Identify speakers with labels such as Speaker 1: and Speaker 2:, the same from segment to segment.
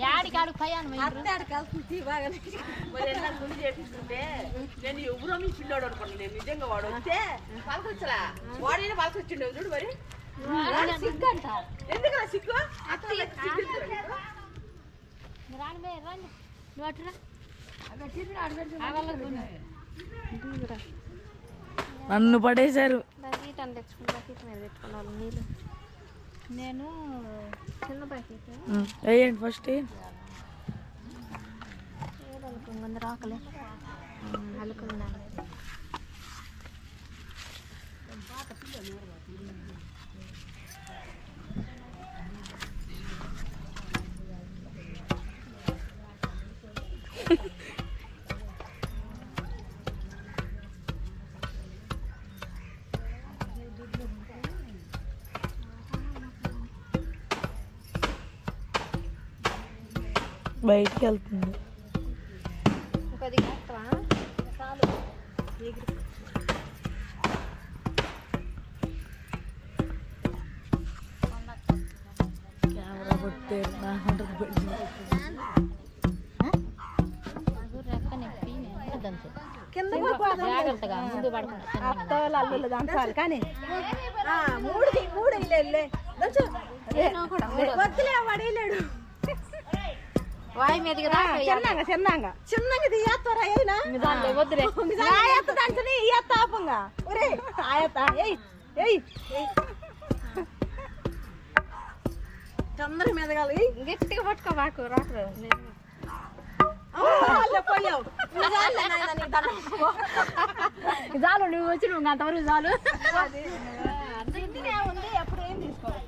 Speaker 1: యాడికాడు పయాను
Speaker 2: మరి ఎన్నా గుండు చేపిస్తుంటే నేను ఎవరో మీ చిన్నోడు అనుకున్నాను నేను నిజంగా వాడు వస్తే పలకొచ్చరా వాడైనా పలకొచ్చిండు చూడు మరి
Speaker 1: సిగ్గంట
Speaker 2: ఎందుకు నా సిగ్గు అత్త సిగ్గు
Speaker 1: రాని రాని నువ్వు అటురా
Speaker 3: నన్ను పడేశారు.
Speaker 1: బకెట్ అని తెచ్చుకుని బకెట్ మీద పెట్టుకున్నాను నీళ్ళు నేను చిన్న బకెట్
Speaker 3: ఉమ్, వేయండి ఫస్ట్.
Speaker 1: ఏదనుకుంది రాకలే. అలుకున్నాను
Speaker 4: కింద
Speaker 1: జాగ్రత్తగా ముందు పడకుండా
Speaker 4: అత్తోళ్ళు అల్లుళ్ళు దంచాలి కానీ ఆ, మూడు మూడు వేయలేదులే.
Speaker 1: వాయి మీదకి
Speaker 4: చిన్నగా చిన్నగా. చిన్నగా తీయేస్తారా అయినా
Speaker 1: దాంట్లో వద్దులే
Speaker 4: ఈ అత్త ఆపంగా. ఒరే ఆయత్త ఏయ్ ఏయ్ ఏయ్. తొందర మెదగాలి
Speaker 1: గట్టిగా పట్టుకో మాకు రాకరు. చాలు నువ్వు వచ్చి నువ్వు అంతవరకు చాలు.
Speaker 4: ఉంది ఎప్పుడు ఏం తీసుకోవాలి?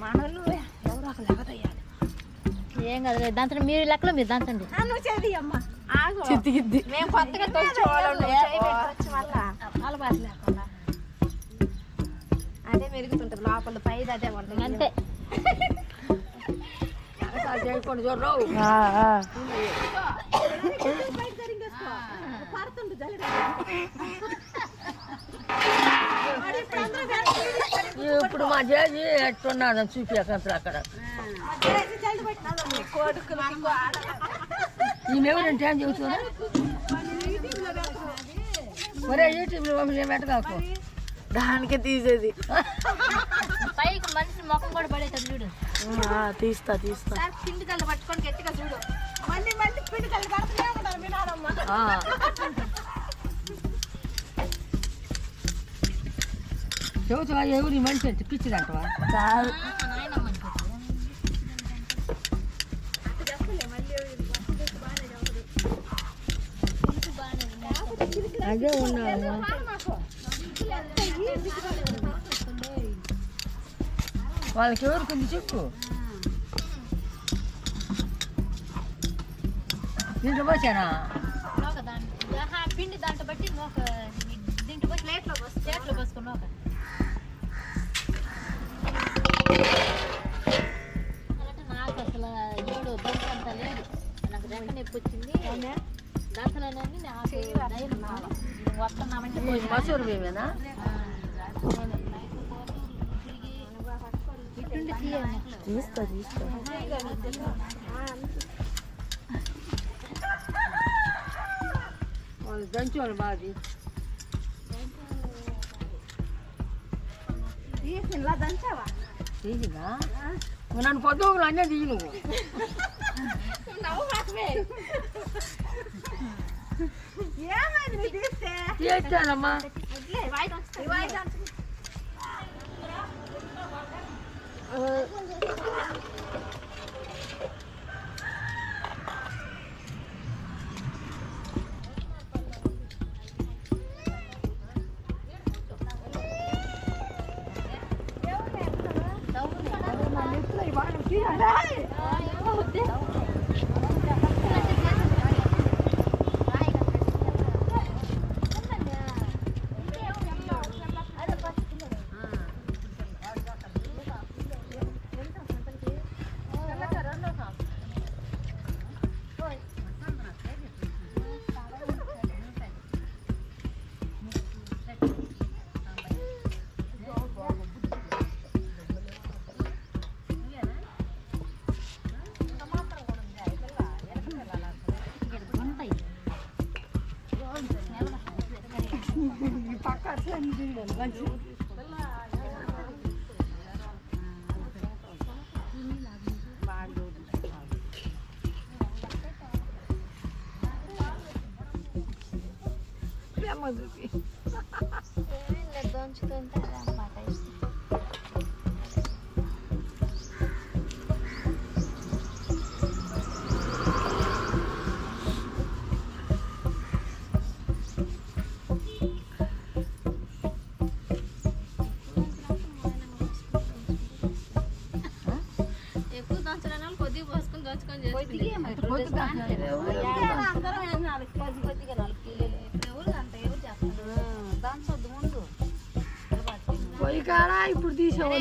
Speaker 4: మనోళ్ళు ఎవరో
Speaker 1: ఏం కాదు దాంతో మీరు లెక్కలో మీరు దంచండి
Speaker 4: ఆ, నువ్వు అమ్మ. మేము కొత్తగా లేకుండా. అదే మెరుగుతుంటది లోపల పైది అదే ఉంటుంది.
Speaker 1: అంతే.
Speaker 2: చేయకుండా చూడరావు.
Speaker 4: పడుతుంది.
Speaker 2: ఇప్పుడు మా చేసి ఎట్టున్నాడు చూపించకంతా అక్కడ. ఈమెవరంటే ఏం చెబుతున్నా ఒరే యూట్యూబ్లో మమ్మల్ని పెట్టగాకు
Speaker 3: దానికే తీసేది.
Speaker 1: పైకి మనిషి ముఖం కూడా పడేది చూడు.
Speaker 3: ఆ, తీస్తా తీస్తా.
Speaker 4: పిండి కళ్ళు పట్టుకొని గట్టిగా చూడు. మళ్ళీ మళ్ళీ పిండి కళ్ళు పడుతూనే ఉంటారు మీ నాన్నమ్మ
Speaker 2: చెబుతున్నా ఎవరు ఈ మనిషి అంటే పిచ్చిదంటవా
Speaker 3: చాలు
Speaker 2: అదే ఉన్నాను వాళ్ళకి ఎవరికి చెప్పు. దీంట్లో పోసానా?
Speaker 1: పిండి దాంట్లో బట్టి దీంట్లో పోసి ప్లేట్లో పోసి ప్లేట్లో పోసుకుని
Speaker 2: మసూరు మేమేనా
Speaker 1: ఇటుండి తీయాలి
Speaker 3: తీస్తా తీస్తా
Speaker 2: వాళ్ళు దంచోళ్ళు బాగా
Speaker 4: తీసి ఇలా దంచావా
Speaker 2: తీసిందా నన్ను పొద్దుగులు అన్నీ తీయి నువ్వు
Speaker 4: నవ్వు మాకమే ఏమైంది చేస్తారమ్మా తీస్తే
Speaker 2: తీస్తానమ్మా
Speaker 4: వదిలే, వాయి దంచుతా. ఈ
Speaker 2: పోయి కాడా ఇప్పుడు తీసేవాళ్ళు